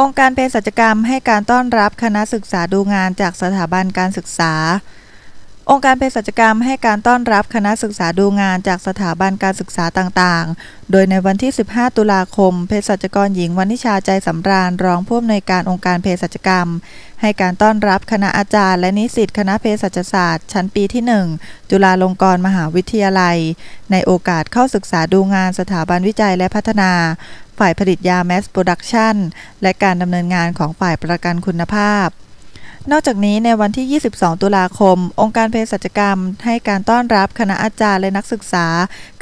องค์การเภสัชกรรมให้การต้อนรับคณะศึกษาดูงานจากสถาบันการศึกษา องค์การเภสัชกรรมให้การต้อนรับคณะศึกษาดูงานจากสถาบันการศึกษาต่างๆ โดยในวันที่ 15 ตุลาคม เภสัชกรหญิงวณิชาใจสำราญรองผู้อำนวยการองค์การเภสัชกรรม ให้การต้อนรับคณะอาจารย์และนิสิตคณะเภสัชศาสตร์ ชั้นปีที่ 1 จุฬาลงกรณ์มหาวิทยาลัย ในโอกาสเข้าศึกษาดูงานสถาบันวิจัยและพัฒนาฝ่ายผลิตยาแมสโปรดักชันและการดำเนินงานของฝ่ายประกันคุณภาพ นอกจากนี้ในวันที่ 22 ตุลาคม องค์การเภสัชกรรม ให้การต้อนรับคณะอาจารย์และนักศึกษา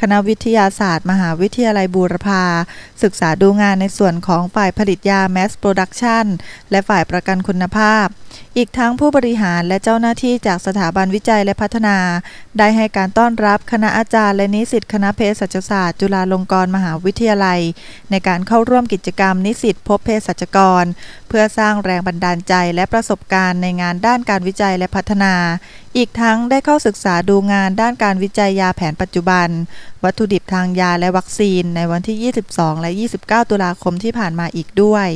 คณะวิทยาศาสตร์ มหาวิทยาลัยบูรพา ศึกษาดูงานในส่วนของฝ่ายผลิตยาแมสโปรดักชันและฝ่ายประกันคุณภาพ อีกทั้งผู้บริหารและเจ้าหน้าที่จากสถาบันวิจัยและพัฒนา ได้ให้การต้อนรับคณะอาจารย์และนิสิตคณะเภสัชศาสตร์ จุฬาลงกรณ์มหาวิทยาลัย ในการเข้าร่วมกิจกรรมนิสิตพบเภสัชกร เพื่อสร้างแรงบันดาลใจและประสบการณ์ในงานด้านการวิจัยและพัฒนา อีกทั้งได้เข้าศึกษาดูงานด้านการวิจัยยาแผนปัจจุบัน วัตถุดิบทางยาและวัคซีนในวันที่ 22 และ 29 ตุลาคมที่ผ่านมาอีกด้วย